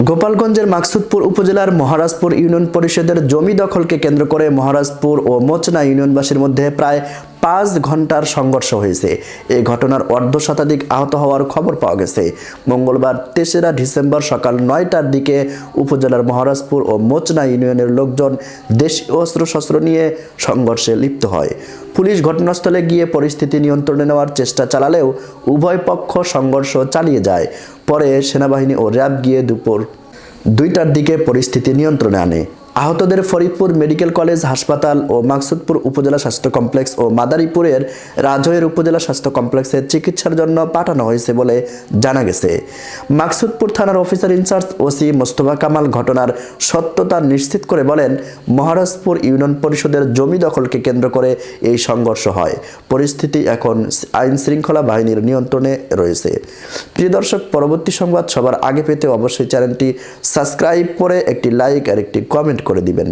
গোপালগঞ্জের মাকসুদপুর উপজেলার মহারাজপুর ইউনিয়ন পরিষদের জমি দখলকে কেন্দ্র করে মহারাজপুর ও মোচনা ইউনিয়নবাসীর মধ্যে প্রায় পাঁচ ঘণ্টার সংঘর্ষ হয়েছে। এই ঘটনার অর্ধ শতাধিক আহত হওয়ার খবর পাওয়া গেছে। মঙ্গলবার তেসরা ডিসেম্বর সকাল নয়টার দিকে উপজেলার মহারাজপুর ও মোচনা ইউনিয়নের লোকজন দেশীয় অস্ত্রশস্ত্র নিয়ে সংঘর্ষে লিপ্ত হয়। পুলিশ ঘটনাস্থলে গিয়ে পরিস্থিতি নিয়ন্ত্রণে নেওয়ার চেষ্টা চালালেও উভয় পক্ষ সংঘর্ষ চালিয়ে যায়। পরে সেনাবাহিনী ও র্যাব গিয়ে দুপুর দুইটার দিকে পরিস্থিতি নিয়ন্ত্রণে আনে। আহতদের ফরিদপুর মেডিকেল কলেজ হাসপাতাল ও মাকসুদপুর উপজেলা স্বাস্থ্য কমপ্লেক্স ও মাদারীপুরের রাজৈর উপজেলা স্বাস্থ্য কমপ্লেক্সে চিকিৎসার জন্য পাঠানো হয়েছে বলে জানা গেছে। মাকসুদপুর থানার officer in charge OC Mostafa Kamal ঘটনার সত্যতা নিশ্চিত করে বলেন, মহারাজপুর ইউনিয়ন পরিষদের জমি দখলকে কেন্দ্র করে এই সংঘর্ষ হয়। পরিস্থিতি এখন আইন শৃঙ্খলা বাহিনীর নিয়ন্ত্রণে রয়েছে। প্রিয় দর্শক, পরবর্তী সংবাদ সবার আগে পেতে অবশ্যই চ্যানেলটি সাবস্ক্রাইব করে একটি লাইক আর একটি কমেন্ট করে দিবেন।